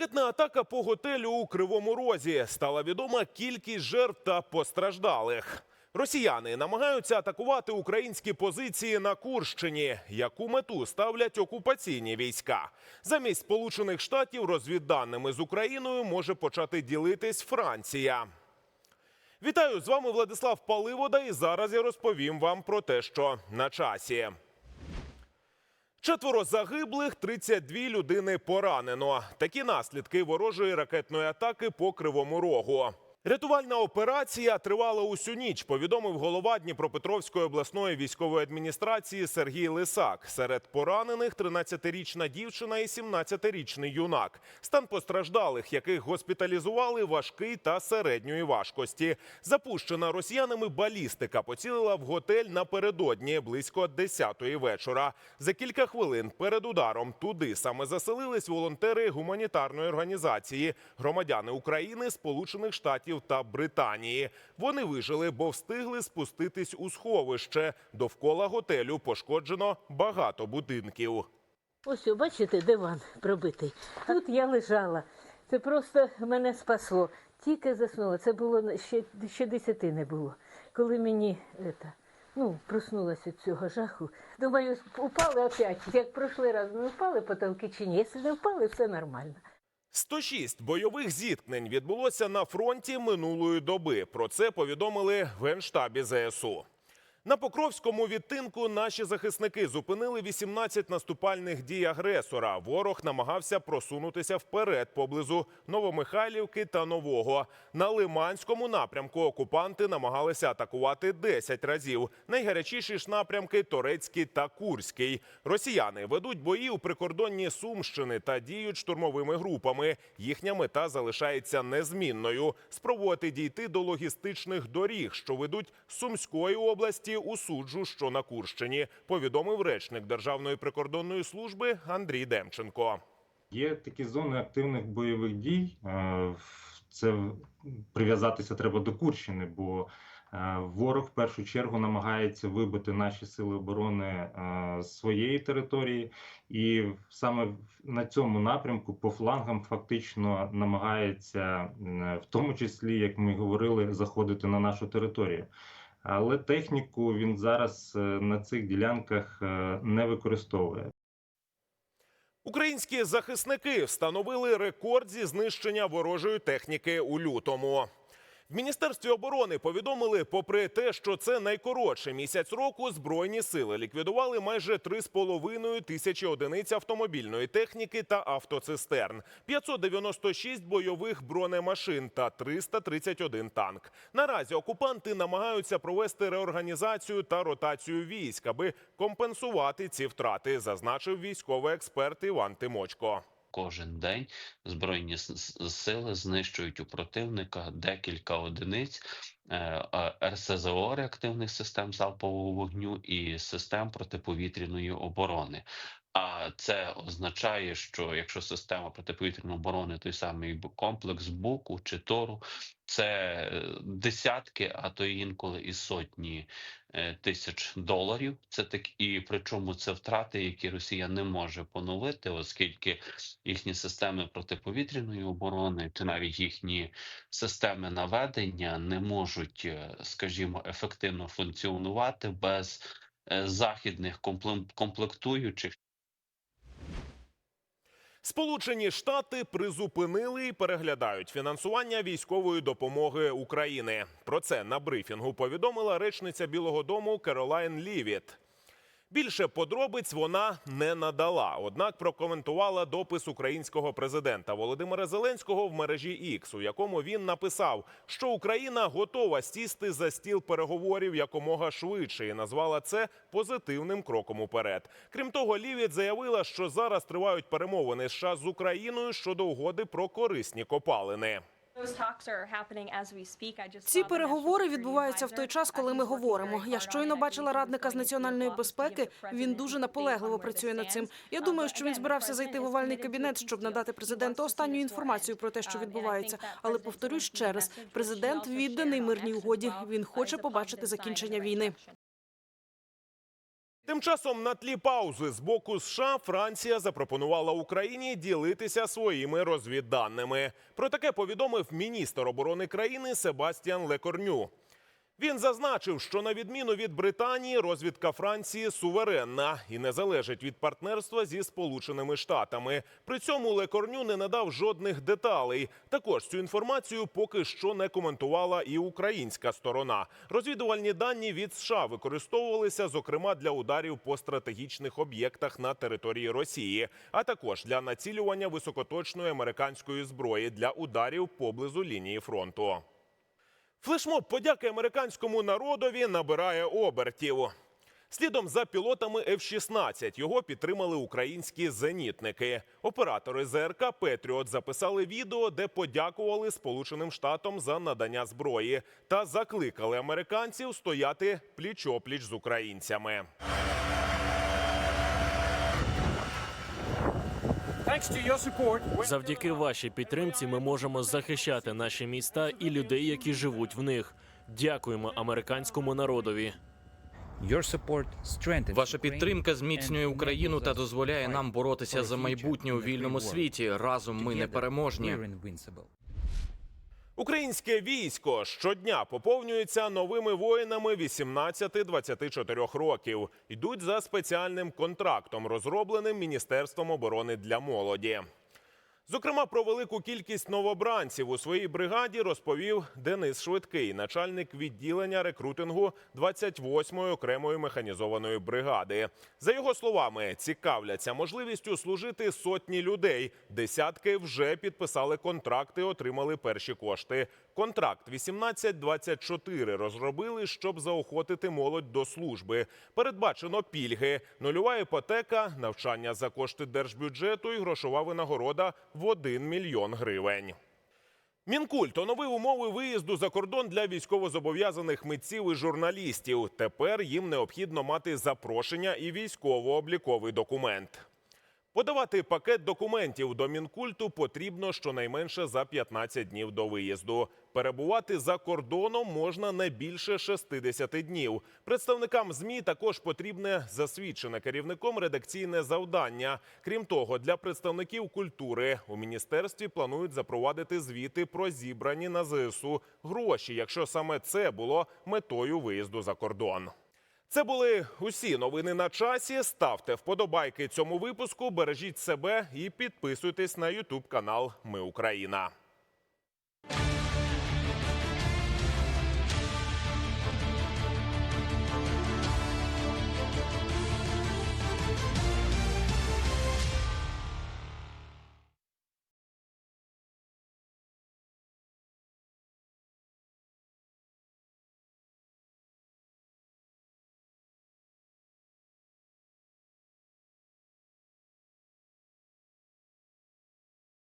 Ракетна атака по готелю у Кривому Розі стала відома кількість жертв та постраждалих. Росіяни намагаються атакувати українські позиції на Курщині. Яку мету ставлять окупаційні війська? Замість Сполучених Штатів розвідданими з Україною може почати ділитись Франція. Вітаю з вами Владислав Паливода, і зараз я розповім вам про те, що на часі. Четверо загиблих, 32 людини поранено. Такі наслідки ворожої ракетної атаки по Кривому Рогу. Рятувальна операція тривала усю ніч. Повідомив голова Дніпропетровської обласної військової адміністрації Сергій Лисак. Серед поранених 13-річна дівчина і 17-річний юнак. Стан постраждалих, яких госпіталізували, важкий та середньої важкості. Запущена росіянами балістика поцілила в готель напередодні близько 10-ї вечора. За кілька хвилин перед ударом туди саме заселились волонтери гуманітарної організації, громадяни України, Сполучених Штатів та Британії. Вони вижили, бо встигли спуститись у сховище. Довкола готелю пошкоджено багато будинків. Ось, бачите, диван пробитий. Тут я лежала. Це просто мене спасло. Тільки заснула. Це було ще, ще десяти не було. Коли мені это, ну, проснулася від цього жаху, думаю, упали опять. Як прошлий раз не впали потолки чи ні. Якщо не впали, все нормально. 106 бойових зіткнень відбулося на фронті минулої доби. Про це повідомили в Генштабі ЗСУ. На Покровському відтинку наші захисники зупинили 18 наступальних дій агресора. Ворог намагався просунутися вперед поблизу Новомихайлівки та Нового. На Лиманському напрямку окупанти намагалися атакувати 10 разів. Найгарячіші ж напрямки Торецький та Курський. Росіяни ведуть бої у прикордонні Сумщини та діють штурмовими групами. Їхня мета залишається незмінною спробувати дійти до логістичних доріг, що ведуть з Сумської області у суджу, що на Курщині. Повідомив речник Державної прикордонної служби Андрій Демченко. Є такі зони активних бойових дій. Е, Це прив'язатися треба до Курщини, бо е, ворог в першу чергу намагається вибити наші сили оборони е, з своєї території, і саме на цьому напрямку по флангам фактично намагається, в тому числі, як ми говорили, заходити на нашу територію. Але техніку він зараз е, на цих ділянках е, не використовує. Українські захисники встановили рекорд зі знищення ворожої техніки у лютому. В міністерстві оборони повідомили, попри те, що це найкоротший місяць року, збройні сили ліквідували майже 3,5 тисячі одиниць автомобільної техніки та автоцистерн, 596 бойових бронемашин та 331 танк. Наразі окупанти намагаються провести реорганізацію та ротацію військ, аби компенсувати ці втрати, зазначив військовий експерт Іван Тимочко. Кожен день збройні сили знищують у противника декілька одиниць е, РСЗО реактивних систем залпового вогню і систем протиповітряної оборони. А це означає, що якщо система протиповітряної оборони, той самий комплекс БУКу чи ТОРу, це е, десятки, а то інколи і сотні е, тисяч доларів. Це так і причому це втрати, які Росія не може поновити, оскільки їхні системи протиповітряної оборони чи навіть їхні системи наведення не можуть, е, скажімо, ефективно функціонувати без західних комплектуючих. Сполучені Штати призупинили і переглядають фінансування військової допомоги України. Про це на брифінгу повідомила речниця Білого Дому Керолайн Лівіт. Більше подробиць вона не надала, однак прокоментувала допис українського президента Володимира Зеленського в мережі X, у якому він написав, що Україна готова сісти за стіл переговорів якомога швидше, і назвала це позитивним кроком уперед. Крім того, Лівіт заявила, що зараз тривають перемовини США з Україною щодо угоди про корисні копалини. Ці переговори відбуваються в той час, коли ми говоримо. Я щойно бачила радника з національної безпеки. Він дуже наполегливо працює над цим. Я думаю, що він збирався зайти в овальний кабінет, щоб надати президенту останню інформацію про те, що відбувається. Але повторюсь ще раз: президент відданий мирній угоді. Він хоче побачити закінчення війни. Тим часом на тлі паузи з боку США Франція запропонувала Україні ділитися своїми розвідданими. Про таке повідомив міністр оборони країни Себастьян Лекорню. Він зазначив, що на відміну від Британії, розвідка Франції суверенна і не залежить від партнерства зі Сполученими Штатами. При цьому Лекорню не надав жодних деталей. Також цю інформацію поки що не коментувала і українська сторона. Розвідувальні дані від США використовувалися зокрема для ударів по стратегічних об'єктах на території Росії, а також для націлювання високоточної американської зброї для ударів поблизу лінії фронту. Флешмоб подяки американському народові набирає обертів. Слідом за пілотами F-16 його підтримали українські зенітники. Оператори ЗРК Петріот записали відео, де подякували Сполученим Штатам за надання зброї та закликали американців стояти пліч-опліч з українцями. Завдяки вашій підтримці ми можемо захищати наші міста і людей, які живуть в них. Дякуємо американському народові. Ваша підтримка зміцнює Україну та дозволяє нам боротися за майбутнє у вільному світі. Разом ми непереможні. Українське військо щодня поповнюється новими воїнами 18-24 років. Йдуть за спеціальним контрактом, розробленим Міністерством оборони для молоді. Зокрема, про велику кількість новобранців у своїй бригаді розповів Денис Швидкий, начальник відділення рекрутингу 28-ї окремої механізованої бригади. За його словами, цікавляться можливістю служити сотні людей. Десятки вже підписали контракти, отримали перші кошти. Контракт 1824 розробили, щоб заохотити молодь до служби. Передбачено пільги, нульова іпотека, навчання за кошти держбюджету і грошова винагорода в 1 мільйон гривень. Мінкульт оновив умови виїзду за кордон для військовозобов'язаних митців і журналістів. Тепер їм необхідно мати запрошення і військово-обліковий документ. Подавати пакет документів до мінкульту потрібно щонайменше за 15 днів до виїзду. Перебувати за кордоном можна не більше 60 днів. Представникам змі також потрібне засвідчене керівником редакційне завдання. Крім того, для представників культури у міністерстві планують запровадити звіти про зібрані на ЗСУ гроші, якщо саме це було метою виїзду за кордон. Це були усі новини на часі. Ставте вподобайки цьому випуску, бережіть себе і підписуйтесь на Ютуб канал Ми Україна.